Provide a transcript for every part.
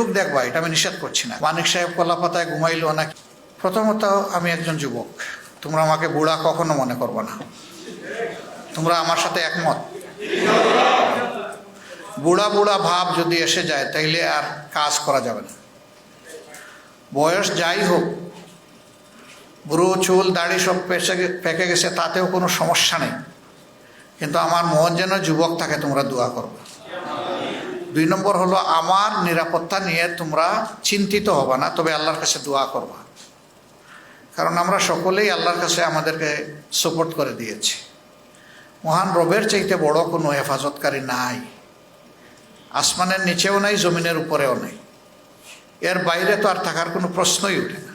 Facebook দেখবা, এটা আমি নিষেধ করছি না। মানিক সাহেব কলাপাতায় ঘুমাইলো নাকি? প্রথমত আমি একজন যুবক। তোমরা আমাকে বুড়া কখনো মনে করব না। তোমরা আমার সাথে একমত। বুড়া বুড়া ভাব যদি এসে যায়, তাইলে আর কাজ করা যাবে না। বয়স যাই হোক বুড়ো চুল, দাড়ি সব পেঁচে পেকে গেছে, তাতেও কোনো সমস্যা নেই। কিন্তু আমার মন যেন যুবক থাকে, তোমরা দোয়া করবে। দুই নম্বর হলো, আমার নিরাপত্তা নিয়ে তোমরা চিন্তিত হবা না, তবে আল্লাহর কাছে দোয়া করবা। কারণ আমরা সকলেই আল্লাহর কাছে আমাদেরকে সাপোর্ট করে দিয়েছি। মহান রবের চাইতে বড় কোনো হেফাজতকারী নাই। আসমানের নিচেও নাই, জমিনের উপরেও নেই। এর বাইরে তো আর থাকার কোনো প্রশ্নই ওঠে না।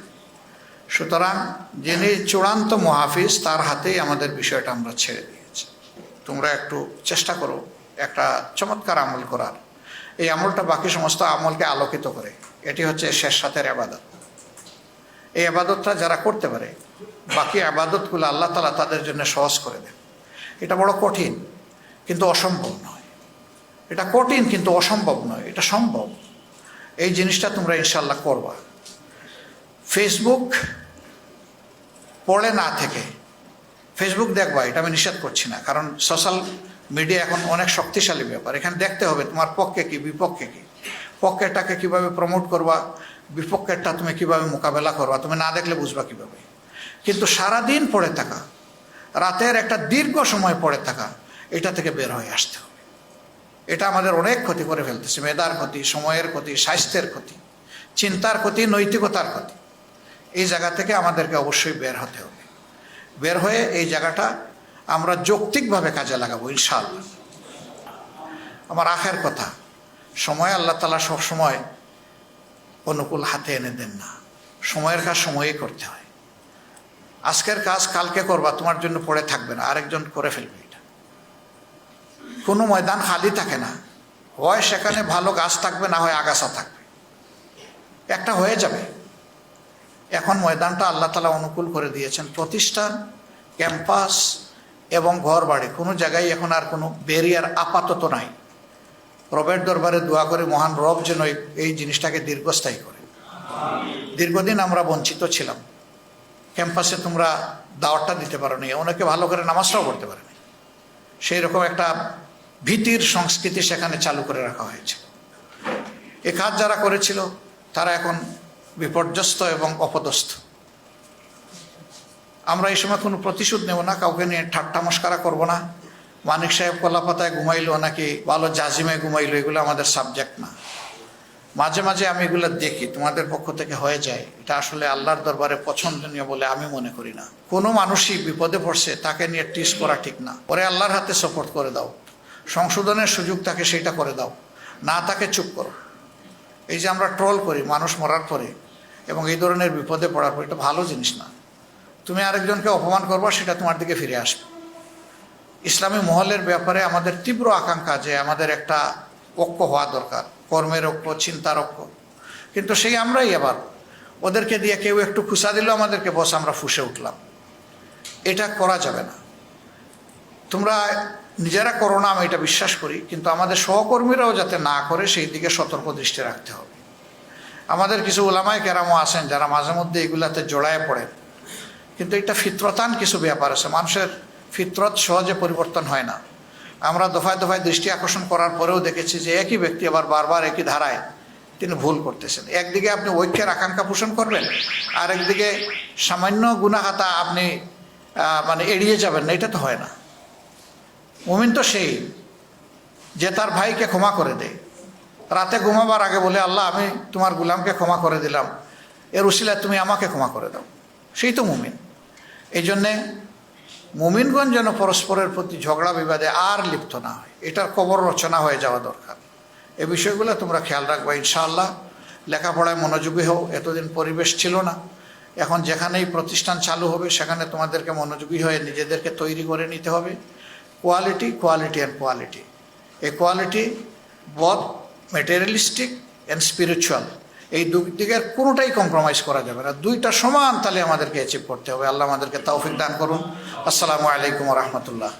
সুতরাং যিনি চূড়ান্ত মহাফিজ, তার হাতেই আমাদের বিষয়টা আমরা ছেড়ে দিয়েছি। তোমরা একটু চেষ্টা করো, একটা চমৎকার আমল করার। এই আমলটা বাকি সমস্ত আমলকে আলোকিত করে। এটি হচ্ছে শেষ সাথের আবাদত। এই আবাদতটা যারা করতে পারে, বাকি আবাদতগুলো আল্লাহ তালা তাদের জন্য সহজ করে দেন। এটা বড় কঠিন, কিন্তু অসম্ভব নয়। এটা কঠিন, কিন্তু অসম্ভব নয়। এটা সম্ভব। এই জিনিসটা তোমরা ইনশাল্লাহ করবা। ফেসবুক পড়ে না থেকে ফেসবুক দেখবা, এটা আমি নিষেধ করছি না। কারণ সোশ্যাল মিডিয়া এখন অনেক শক্তিশালী ব্যাপার। এখানে দেখতে হবে তোমার পক্ষে কি, বিপক্ষে কি। পক্ষেরটাকে কীভাবে প্রমোট করবা, বিপক্ষেরটা তুমি কীভাবে মোকাবেলা করবা, তুমি না দেখলে বুঝবা কীভাবে। কিন্তু সারাদিন পড়ে থাকা, রাতের একটা দীর্ঘ সময় পড়ে থাকা, এটা থেকে বের হয়ে আসতে হবে। এটা আমাদের অনেক ক্ষতি করে ফেলতেছে, মেধার ক্ষতি, সময়ের ক্ষতি, স্বাস্থ্যের ক্ষতি, চিন্তার ক্ষতি, নৈতিকতার ক্ষতি। এই জায়গা থেকে আমাদেরকে অবশ্যই বের হতে হবে। বের হয়ে এই জায়গাটা আমরা যৌক্তিকভাবে কাজে লাগাবো, ইনশাআল্লাহ। আমার আখের কথা, সময় আল্লাহ তালা সবসময় অনুকূল হাতে এনে দেন না। সময়ের কাজ সময়েই করতে হয়। আজকের কাজ কালকে করবা, তোমার জন্য পড়ে থাকবে না, আরেকজন করে ফেলবে এটা। কোনো ময়দান খালি থাকে না। হয় সেখানে ভালো গাছ থাকবে, না হয় আগাছা থাকবে। একটা হয়ে যাবে। এখন ময়দানটা আল্লাহ তালা অনুকূল করে দিয়েছেন। প্রতিষ্ঠান, ক্যাম্পাস এবং ঘর বাড়ি। কোনো জায়গায় এখন আর কোনো ব্যারিয়ার আপাতত নাই। রবের দরবারে দোয়া করে মহান রব যেন এই- জিনিসটাকে দীর্ঘস্থায়ী করে। দীর্ঘদিন আমরা বঞ্চিত ছিলাম। ক্যাম্পাসে তোমরা দাওয়াতটা দিতে পারো নি অনেকে ভালো করে নামাজটাও পড়তে পারেনি। সেই রকম একটা ভীতির সংস্কৃতি সেখানে চালু করে রাখা হয়েছে। এ কাজ যারা করেছিল, তারা এখন বিপর্যস্ত এবং অপদস্থ। আমরা এই সময় কোনো প্রতিশোধ নেব না, কাউকে নিয়ে ঠাট্টা মস্কারা করব না। মানিক সাহেব কলাপাতায় ঘুমাইলো, নাকি ভালো জাজিমে ঘুমাইলো, এগুলো আমাদের সাবজেক্ট না। মাঝে মাঝে আমি এগুলো দেখি, তোমাদের পক্ষ থেকে হয়ে যায়। এটা আসলে আল্লাহর দরবারে পছন্দনীয় বলে আমি মনে করি না। কোনো মানুষই বিপদে পড়ছে, তাকে নিয়ে টিস করা ঠিক না। পরে আল্লাহর হাতে সাপোর্ট করে দাও। সংশোধনের সুযোগ তাকে সেটা করে দাও। না, তাকে চুপ করো। এই যে আমরা ট্রল করি, মানুষ মরার পরে, এবং এই ধরনের বিপদে পড়ার পর, এটা ভালো জিনিস না। তুমি আরেকজনকে অপমান করবা, সেটা তোমার দিকে ফিরে আসবে। ইসলামী মহলের ব্যাপারে আমাদের তীব্র আকাঙ্ক্ষা যে আমাদের একটা ঐক্য হওয়া দরকার, কর্মের ঐক্য, চিন্তার ঐক্য। কিন্তু সেই আমরাই আবার ওদেরকে দিয়ে কেউ একটু খুশা দিল আমাদেরকে, বস, আমরা ফুসে উঠলাম। এটা করা যাবে না। তোমরা নিজেরা করো না, আমি এটা বিশ্বাস করি, কিন্তু আমাদের সহকর্মীরাও যাতে না করে, সেই দিকে সতর্ক দৃষ্টি রাখতে হবে। আমাদের কিছু ওলামায় কেরামও আছেন যারা মাঝে মধ্যে এগুলাতে জড়ায় পড়েন। কিন্তু এটা ফিত্রতান কিছু ব্যাপার আছে। মানুষের ফিতরত সহজে পরিবর্তন হয় না। আমরা দফায় দফায় দৃষ্টি আকর্ষণ করার পরেও দেখেছি যে একই ব্যক্তি আবার বারবার একই ধারায় তিনি ভুল করতেছেন। একদিকে আপনি ঐক্যের আকাঙ্ক্ষা পোষণ করবেন আর একদিকে সামান্য গুণাহাতা আপনি মানে এড়িয়ে যাবেন না, এটা তো হয় না। মুমিন তো সেই যে তার ভাইকে ক্ষমা করে দেয়। রাতে ঘুমাবার আগে বলে, আল্লাহ, আমি তোমার গুলামকে ক্ষমা করে দিলাম। এর উসিলায় তুমি আমাকে ক্ষমা করে দাও। সেই তো মুমিন। এই জন্যে মুমিনগঞ্জ যেন পরস্পরের প্রতি ঝগড়া বিবাদে আর লিপ্ত না হয়। এটার কবর রচনা হয়ে যাওয়া দরকার। এ বিষয়গুলো তোমরা খেয়াল রাখবা, ইনশাআল্লাহ। লেখাপড়ায় মনোযোগী হও, এতদিন পরিবেশ ছিল না। এখন যেখানেই প্রতিষ্ঠান চালু হবে, সেখানে তোমাদেরকে মনোযোগী হয়ে নিজেদেরকে তৈরি করে নিতে হবে। Quality quality and quality. এই quality both materialistic and spiritual. এই দিকের কোনোটাই কম্প্রোমাইজ করা যাবে না। দুইটা সমান তাহলে আমাদেরকে অ্যাচিভ করতে হবে। আল্লাহ আমাদেরকে তৌফিক দান করুন। আসসালামু আলাইকুম রহমতুল্লাহ।